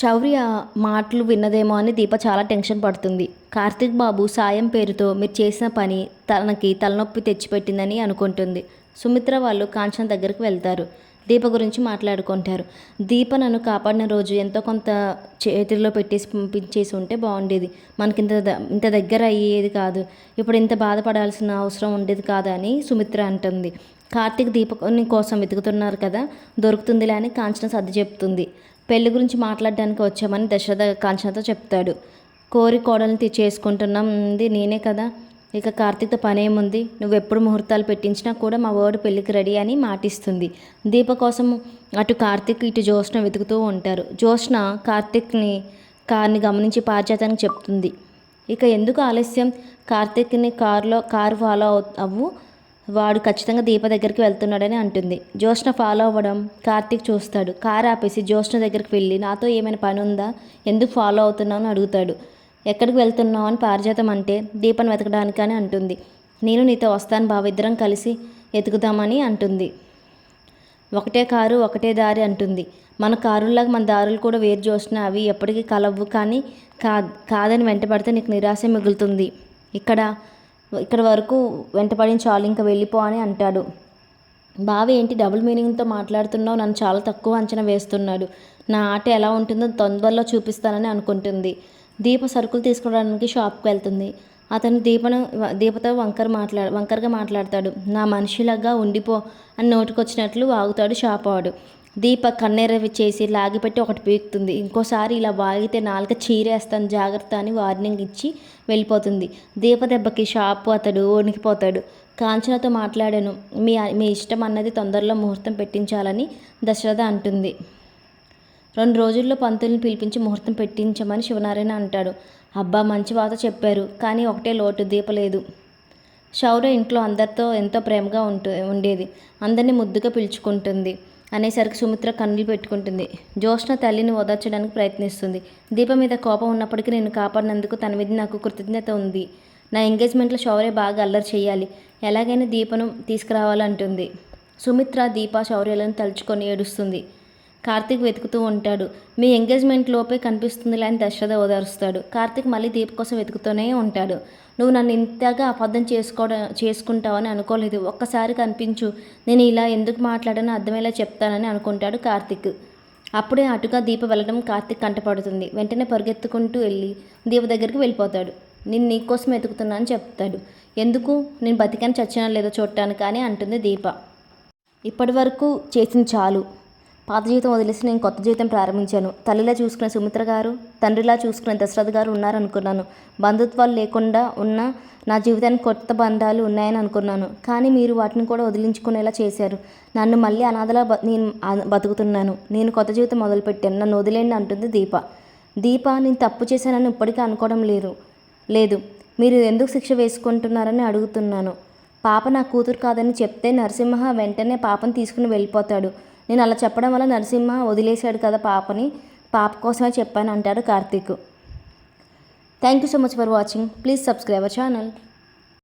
శౌర్య మాటలు విన్నదేమో అని దీప చాలా టెన్షన్ పడుతుంది. కార్తిక్ బాబు సాయం పేరుతో మీరు చేసిన పని తనకి తలనొప్పి తెచ్చిపెట్టిందని అనుకుంటుంది. సుమిత్ర వాళ్ళు కాంచన దగ్గరికి వెళ్తారు. దీప గురించి మాట్లాడుకుంటారు. దీప నన్ను కాపాడిన రోజు ఎంతో కొంత చేతిలో పెట్టేసి పంపించేసి ఉంటే బాగుండేది. మనకి ఇంత ఇంత దగ్గర అయ్యేది కాదు. ఇప్పుడు ఇంత బాధపడాల్సిన అవసరం ఉండేది కాదు అని సుమిత్ర అంటుంది. కార్తీక్ దీపకుని కోసం వెతుకుతున్నారు కదా దొరుకుతుందిలే అని కాంచన సర్ది చెప్తుంది. పెళ్ళి గురించి మాట్లాడడానికి వచ్చామని దశరథ కాంచనతో చెప్తాడు. కోరి కోడల్ని చేసుకుంటున్నాంది చేసుకుంటున్నాం ఉంది నేనే కదా. ఇక కార్తీక్తో పనేముంది? నువ్వు ఎప్పుడు ముహూర్తాలు పెట్టించినా కూడా మా వాడు పెళ్ళికి రెడీ అని మాటిస్తుంది. దీప కోసం అటు కార్తీక్ ఇటు జ్యోష్ణ వెతుకుతూ ఉంటారు. జ్యోష్ణ కార్తీక్ని కార్ని గమనించి పారిజాతానికి చెప్తుంది. ఇక ఎందుకు ఆలస్యం? కార్తీక్ని కారులో కారు ఫాలో అవ్- అవ్వు వాడు ఖచ్చితంగా దీప దగ్గరికి వెళ్తున్నాడని అంటుంది. జ్యోష్ణ ఫాలో అవ్వడం కార్తీక్ చూస్తాడు. కారు ఆపేసి జ్యోష్ణ దగ్గరికి వెళ్ళి నాతో ఏమైనా పని ఉందా? ఎందుకు ఫాలో అవుతున్నావు? అని అడుగుతాడు. ఎక్కడికి వెళ్తున్నావు? అని పారిజాతం అంటే దీపను వెతకడానికి? అని అంటుంది. నేను నీతో వస్తాను బావ ఇద్దరం కలిసి ఎతుకుదామని అంటుంది. ఒకటే కారు ఒకటే దారి అంటుంది. మన కారుల్లాగా మన దారులు కూడా వేరు చూసిన అవి ఎప్పటికీ కలవు కానీ కాదు కాదని వెంటపడితే నీకు నిరాశ మిగులుతుంది. ఇక్కడ ఇక్కడ వరకు వెంటపడిన చాలు ఇంకా వెళ్ళిపో అని అంటాడు. బావ ఏంటి? డబుల్ మీనింగ్తో మాట్లాడుతున్నావు. నన్ను చాలా తక్కువ అంచనా వేస్తున్నాడు. నా ఆట ఎలా ఉంటుందో తొందరలో చూపిస్తానని అనుకుంటుంది. దీప సరుకులు తీసుకోవడానికి షాప్కి వెళ్తుంది. అతను దీపను దీపతో వంకర మాట్లా వంకరగా మాట్లాడతాడు. నా మనిషిలాగా ఉండిపో అని నోటికొచ్చినట్లు వాగుతాడు షాప్ వాడు. దీప కన్నెరవి చేసి లాగిపెట్టి ఒకటి పీకుతుంది. ఇంకోసారి ఇలా వాగితే నాలుక చీరేస్తాను జాగ్రత్త అని వార్నింగ్ ఇచ్చి వెళ్ళిపోతుంది. దీప దెబ్బకి షాపు అతడు వణికిపోతాడు. కాంచనతో మాట్లాడాను మీ మీ ఇష్టం అన్నది తొందరలో ముహూర్తం పెట్టించాలని దశరథ అంటుంది. రెండు రోజుల్లో పంతుల్ని పిలిపించి ముహూర్తం పెట్టించమని శివనారాయణ అంటాడు. అబ్బా మంచి వాత చెప్పారు కానీ ఒకటే లోటు దీపలేదు శౌర్య ఇంట్లో అందరితో ఎంతో ప్రేమగా ఉంటు ఉండేది. అందరినీ ముద్దుగా పిలుచుకుంటుంది. అనేసరికి సుమిత్ర కన్నులు పెట్టుకుంటుంది. జ్యోష్ణ తల్లిని ఓదార్చడానికి ప్రయత్నిస్తుంది. దీప మీద కోపం ఉన్నప్పటికీ నేను కాపాడినందుకు తన మీద నాకు కృతజ్ఞత ఉంది. నా ఎంగేజ్మెంట్లో శౌర్య బాగా అల్లరి చేయాలి. ఎలాగైనా దీపను తీసుకురావాలంటుంది. సుమిత్ర దీప శౌర్యాలను తలుచుకొని ఏడుస్తుంది. కార్తీక్ వెతుకుతూ ఉంటాడు. మీ ఎంగేజ్మెంట్ లోపే కనిపిస్తుందిలే అని దశరథ ఓదారుస్తాడు. కార్తీక్ మళ్ళీ దీప కోసం వెతుకుతూనే ఉంటాడు. నువ్వు నన్ను ఇంతగా అబద్ధం చేసుకోవడం చేసుకుంటావని అనుకోలేదు. ఒక్కసారి కనిపించు. నేను ఇలా ఎందుకు మాట్లాడానో అర్థమయ్యేలా చెప్తానని అనుకుంటాడు కార్తీక్. అప్పుడే అటుగా దీప వెళ్ళడం కార్తీక్ కంటపడుతుంది. వెంటనే పరిగెత్తుకుంటూ వెళ్ళి దీప దగ్గరికి వెళ్ళిపోతాడు. నేను నీకోసం వెతుకుతున్నా అని చెప్తాడు. ఎందుకు? నేను బతికాను చచ్చిన లేదో చూడటానికి కానీ అంటుంది దీప. ఇప్పటి వరకు చేసింది చాలు. పాత జీవితం వదిలేసి నేను కొత్త జీవితం ప్రారంభించాను. తల్లిలా చూసుకునే సుమిత్ర గారు తండ్రిలా చూసుకునే దశరథ్ గారు ఉన్నారనుకున్నాను బంధుత్వాలు లేకుండా ఉన్న నా జీవితానికి కొత్త బంధాలు ఉన్నాయని అనుకున్నాను. కానీ మీరు వాటిని కూడా వదిలించుకునేలా చేశారు. నన్ను మళ్ళీ అనాథలా నేను బతుకుతున్నాను. నేను కొత్త జీవితం మొదలుపెట్టాను. నన్ను వదిలేండి అంటుంది దీప. దీప నేను తప్పు చేశానని ఇప్పటికీ అనుకోవడం లేదు. లేదు. మీరు ఎందుకు శిక్ష వేసుకుంటున్నారని అడుగుతున్నాను. పాప నా కూతురు కాదని చెప్తే నరసింహ వెంటనే పాపను తీసుకుని వెళ్ళిపోతాడు. నేను అలా చెప్పడం వల్ల నరసింహ వదిలేశాడు కదా పాపని. పాప కోసమే చెప్పాను అంటాడు Karthik. Thank you so much for watching please subscribe our channel